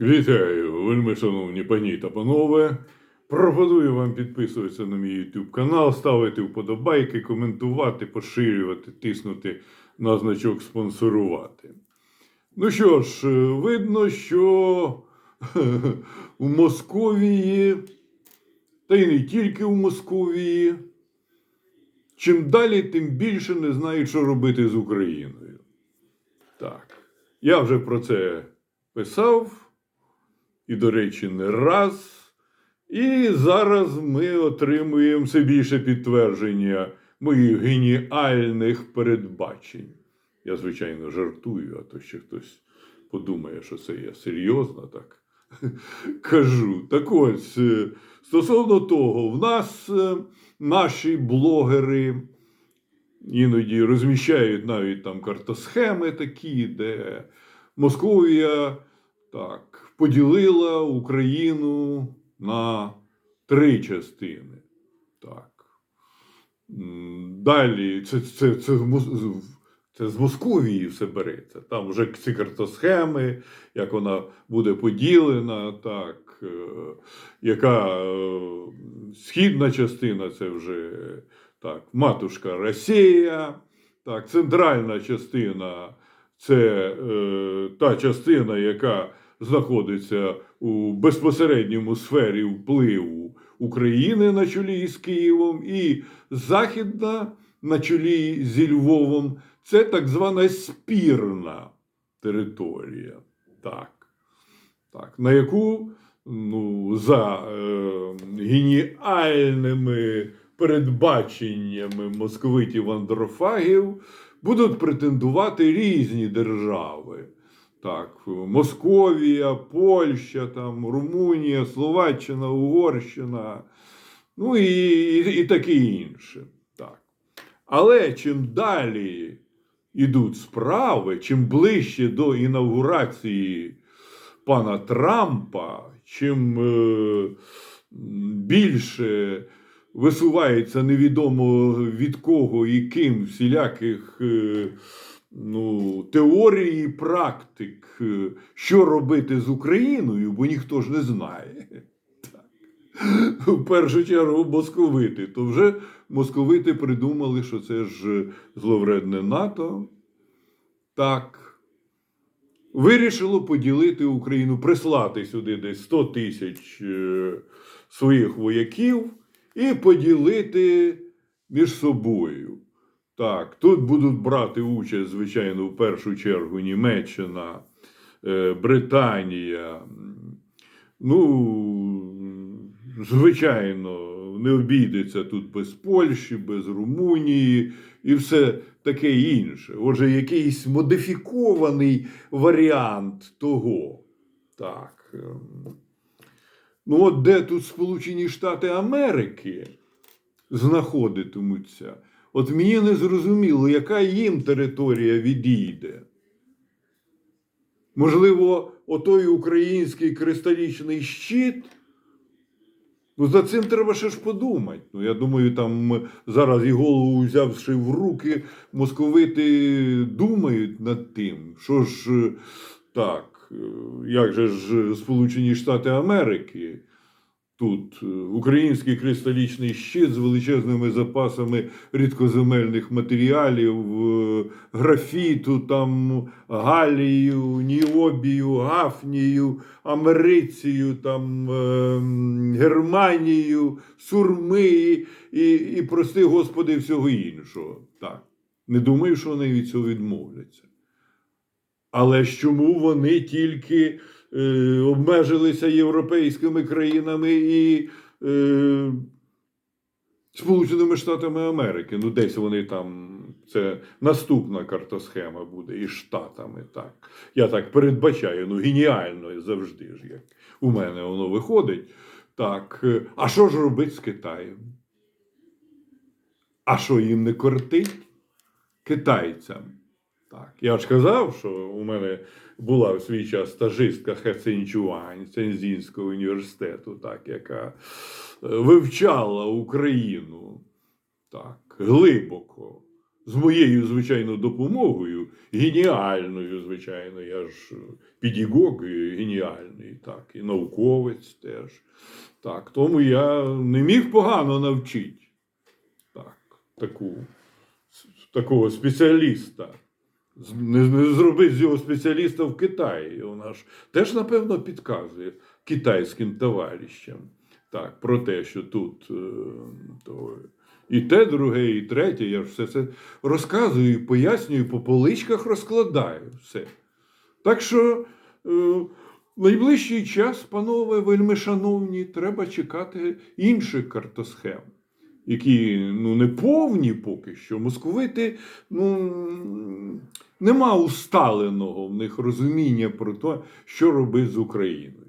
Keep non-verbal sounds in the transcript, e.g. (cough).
Вітаю, вельми шановні пані та панове. Пропоную вам підписуватися на мій YouTube канал, ставити вподобайки, коментувати, поширювати, тиснути на значок спонсорувати. Ну що ж, е, видно, що (laughs) у Московії, та й не тільки у Московії, чим далі, тим більше не знають, що робити з Україною. Так, я вже про це писав і, до речі, не раз. І зараз ми отримуємо все більше підтвердження моїх геніальних передбачень. Я, звичайно, жартую, а то ще хтось подумає, що це я серйозно так (laughs) кажу. Так ось, е, стосовно того, в нас е, наші блогери іноді розміщають навіть там картосхеми такі, де Московія так, поділила Україну на три частини. Так. Далі це, це, це, це з Московії все береться. Там вже ці картосхеми, як вона буде поділена, так, е, яка е, східна частина це вже так, матушка Росія, так, центральна частина це е, та частина, яка знаходиться у безпосередньому сфері впливу України на чолі із Києвом, і західна на чолі зі Львовом це так звана спірна територія. Так, так, на яку ну, за е, геніальними передбаченнями московитів андрофагів будуть претендувати різні держави. Так, Московія, Польща, там, Румунія, Словаччина, Угорщина, ну і, і, і таке інше. Так. Але чим далі йдуть справи, чим ближче до інаугурації пана Трампа, чим е, більше висувається невідомо від кого і ким всіляких е, ну, теорій і практик, е, що робити з Україною, бо ніхто ж не знає. В першу чергу московити. То вже московити придумали, що це ж зловредне НАТО. Так. Вирішило поділити Україну, прислати сюди десь 100 тисяч е, своїх вояків і поділити між собою. Так, тут будуть брати участь, звичайно, в першу чергу Німеччина, е, Британія. Ну, звичайно, не обійдеться тут без Польщі, без Румунії і все таке інше. Отже, якийсь модифікований варіант того. Так. ем. Ну, от де тут Сполучені Штати Америки знаходитимуться, от мені не зрозуміло, яка їм територія відійде. Можливо, отой український кристалічний щит. Ну, за цим треба ще ж подумати. Ну, я думаю, там зараз і голову взявши в руки, московити думають над тим, що ж е, так, е, як же ж Сполучені Штати Америки. Тут е, український кристалічний щит з величезними запасами рідкоземельних матеріалів, е, графіту, там, галію, ніобію, гафнію, америцію, там, е, Германію, сурми і, і, прости Господи, всього іншого. Так. Не думаю, що вони від цього відмовляться. Але чому вони тільки е, обмежилися європейськими країнами і е, Сполученими Штатами Америки? Ну, десь вони там, це наступна картосхема буде із Штатами. Так. Я так передбачаю, ну геніально завжди ж, як у мене воно виходить. Так, е, а що ж робити з Китаєм? А що їм не кортить китайцям? Так, я ж казав, що у мене була в свій час стажистка Хецинчуань Цензінського університету, так, яка е, вивчала Україну так, глибоко з моєю, звичайно, допомогою, геніальною, звичайно, я ж педагог геніальний, так, і науковець теж. Так, тому я не міг погано навчити так, таку, такого спеціаліста. Не, не зробити з його спеціаліста в Китаї. Вона ж теж, напевно, підказує китайським товаришам. Так, про те, що тут е, то, і те, друге, і третє. Я ж все це розказую, і пояснюю, по поличках розкладаю все. Так що е, найближчий час, панове вельми шановні, треба чекати інших картосхем, які ну, не повні поки що. Московити, ну, нема усталеного в них розуміння про те, що робити з Україною.